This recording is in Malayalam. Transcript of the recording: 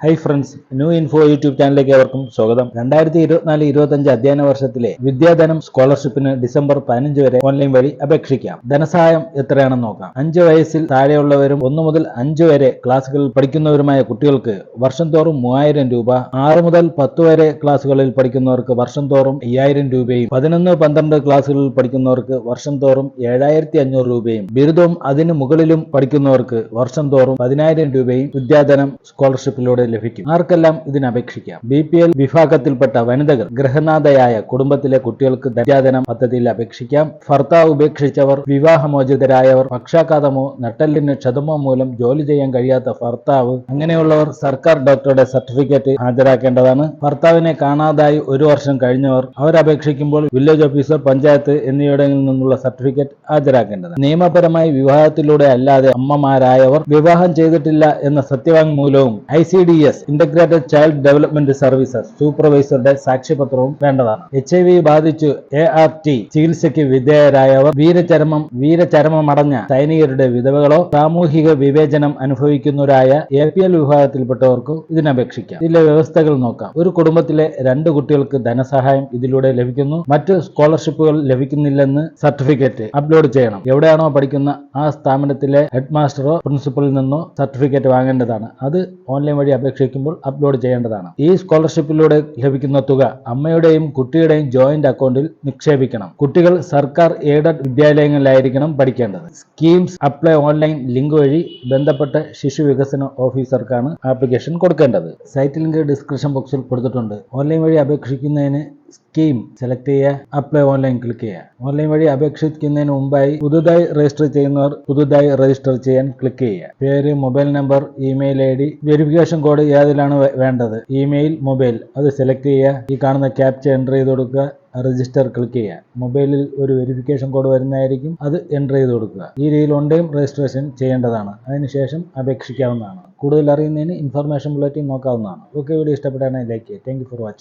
Hi friends new info YouTube ചാനലിലേക്ക് അവർക്കും സ്വാഗതം. രണ്ടായിരത്തി ഇരുപത്തിനാല് ഇരുപത്തഞ്ച് അധ്യയന വർഷത്തിലെ വിദ്യാധനം സ്കോളർഷിപ്പിന് ഡിസംബർ പതിനഞ്ച് വരെ ഓൺലൈൻ വഴി അപേക്ഷിക്കാം. ധനസഹായം എത്രയാണെന്ന് നോക്കാം. അഞ്ച് വയസ്സിൽ താഴെയുള്ളവരും ഒന്നു മുതൽ അഞ്ച് വരെ ക്ലാസ്സുകളിൽ പഠിക്കുന്നവരുമായ കുട്ടികൾക്ക് വർഷം തോറും മൂവായിരം രൂപ ആറ് മുതൽ പത്ത് വരെ ക്ലാസ്സുകളിൽ പഠിക്കുന്നവർക്ക് വർഷം തോറും അയ്യായിരം രൂപയും പതിനൊന്ന് പന്ത്രണ്ട് ക്ലാസ്സുകളിൽ പഠിക്കുന്നവർക്ക് വർഷം തോറും ഏഴായിരത്തി അഞ്ഞൂറ് രൂപയും ബിരുദവും അതിനു മുകളിലും പഠിക്കുന്നവർക്ക് വർഷം തോറും പതിനായിരം രൂപയും വിദ്യാധനം സ്കോളർഷിപ്പിലൂടെ ലഭിക്കും. ആർക്കെല്ലാം ഇതിനപേക്ഷിക്കാം ബി പി എൽ വിഭാഗത്തിൽപ്പെട്ട വനിതകൾ ഗൃഹനാഥയായ കുടുംബത്തിലെ കുട്ടികൾക്ക് വിദ്യാധനം പദ്ധതിയിൽ അപേക്ഷിക്കാം. ഭർത്താവ് ഉപേക്ഷിച്ചവർ വിവാഹമോചിതരായവർ പക്ഷാഘാതമോ നട്ടലിന് ക്ഷതമോ മൂലം ജോലി ചെയ്യാൻ കഴിയാത്ത ഭർത്താവ് അങ്ങനെയുള്ളവർ സർക്കാർ ഡോക്ടറുടെ സർട്ടിഫിക്കറ്റ് ഹാജരാക്കേണ്ടതാണ്. ഭർത്താവിനെ കാണാതായി ഒരു വർഷം കഴിഞ്ഞവർ അവരപേക്ഷിക്കുമ്പോൾ വില്ലേജ് ഓഫീസർ പഞ്ചായത്ത് എന്നിവിടങ്ങളിൽ നിന്നുള്ള സർട്ടിഫിക്കറ്റ് ഹാജരാക്കേണ്ടതാണ്. നിയമപരമായി വിവാഹത്തിലൂടെ അല്ലാതെ അമ്മമാരായവർ വിവാഹം ചെയ്തിട്ടില്ല എന്ന സത്യവാങ്മൂലവും I C D S integrated child development services സൂപ്പർവൈസറുടെ സാക്ഷ്യപത്രവും വേണ്ടതാണ്. എച്ച് ഐ വി ബാധിച്ചു എ ആർ ടി ചികിത്സയ്ക്ക് വിധേയരായവർ വീരചരമം വീരചരമമടഞ്ഞ സൈനികരുടെ വിധവകളോ സാമൂഹിക വിവേചനം അനുഭവിക്കുന്നവരായ എ പി എൽ വിഭാഗത്തിൽപ്പെട്ടവർക്കും ഇതിനപേക്ഷിക്കാം ഇതിലെ വ്യവസ്ഥകൾ നോക്കാം. ഒരു കുടുംബത്തിലെ രണ്ട് കുട്ടികൾക്ക് ധനസഹായം ഇതിലൂടെ ലഭിക്കുന്നു. മറ്റ് സ്കോളർഷിപ്പുകൾ ലഭിക്കുന്നില്ലെന്ന് സർട്ടിഫിക്കറ്റ് അപ്ലോഡ് ചെയ്യണം. എവിടെയാണോ പഠിക്കുന്ന ആ സ്ഥാപനത്തിലെ ഹെഡ് മാസ്റ്ററോ പ്രിൻസിപ്പലിൽ നിന്നോ സർട്ടിഫിക്കറ്റ് വാങ്ങേണ്ടതാണ്. അത് ഓൺലൈൻ വഴി അപേക്ഷിക്കുമ്പോൾ അപ്ലോഡ് ചെയ്യേണ്ടതാണ്. ഈ സ്കോളർഷിപ്പിലൂടെ ലഭിക്കുന്ന തുക അമ്മയുടെയും കുട്ടിയുടെയും ജോയിന്റ് അക്കൗണ്ടിൽ നിക്ഷേപിക്കണം. കുട്ടികൾ സർക്കാർ എയ്ഡഡ് വിദ്യാലയങ്ങളിലായിരിക്കണം പഠിക്കേണ്ടത്. സ്കീംസ് അപ്ലൈ ഓൺലൈൻ ലിങ്ക് വഴി ബന്ധപ്പെട്ട ശിശു വികസന ഓഫീസർക്കാണ് ആപ്ലിക്കേഷൻ കൊടുക്കേണ്ടത്. സൈറ്റ് ലിങ്ക് ഡിസ്ക്രിപ്ഷൻ ബോക്സിൽ കൊടുത്തിട്ടുണ്ട്. ഓൺലൈൻ വഴി അപേക്ഷിക്കുന്നതിന് സ്കീം സെലക്ട് ചെയ്യുക അപ്ലൈ ഓൺലൈൻ ക്ലിക്ക് ചെയ്യുക. ഓൺലൈൻ വഴി അപേക്ഷിക്കുന്നതിന് മുമ്പായി പുതുതായി രജിസ്റ്റർ ചെയ്യുന്നവർ പുതുതായി രജിസ്റ്റർ ചെയ്യാൻ ക്ലിക്ക് ചെയ്യുക. പേര് mobile number email I D verification code ഏതിലാണ് വേണ്ടത്? ഇമെയിൽ മൊബൈൽ അത് സെലക്ട് ചെയ്യുക. ഈ കാണുന്ന ക്യാപ്ച എന്റർ ചെയ്ത് കൊടുക്കുക. രജിസ്റ്റർ ക്ലിക്ക് ചെയ്യുക. മൊബൈലിൽ ഒരു വെരിഫിക്കേഷൻ കോഡ് വരുന്നതായിരിക്കും. അത് എന്റർ ചെയ്ത് കൊടുക്കുക. ഈ രീതിയിൽ ഓൺ രജിസ്ട്രേഷൻ ചെയ്യേണ്ടതാണ്. അതിനുശേഷം അപേക്ഷിക്കാവുന്നതാണ്. കൂടുതൽ അറിയുന്നതിന് ഇൻഫർമേഷൻ ബുള്ളറ്റിൻ നോക്കാവുന്നതാണ്. ഓക്കെ വീഡിയോ ഇഷ്ടപ്പെട്ടാണെങ്കിൽ ലൈക്ക് ചെയ്യുക. Thank for watching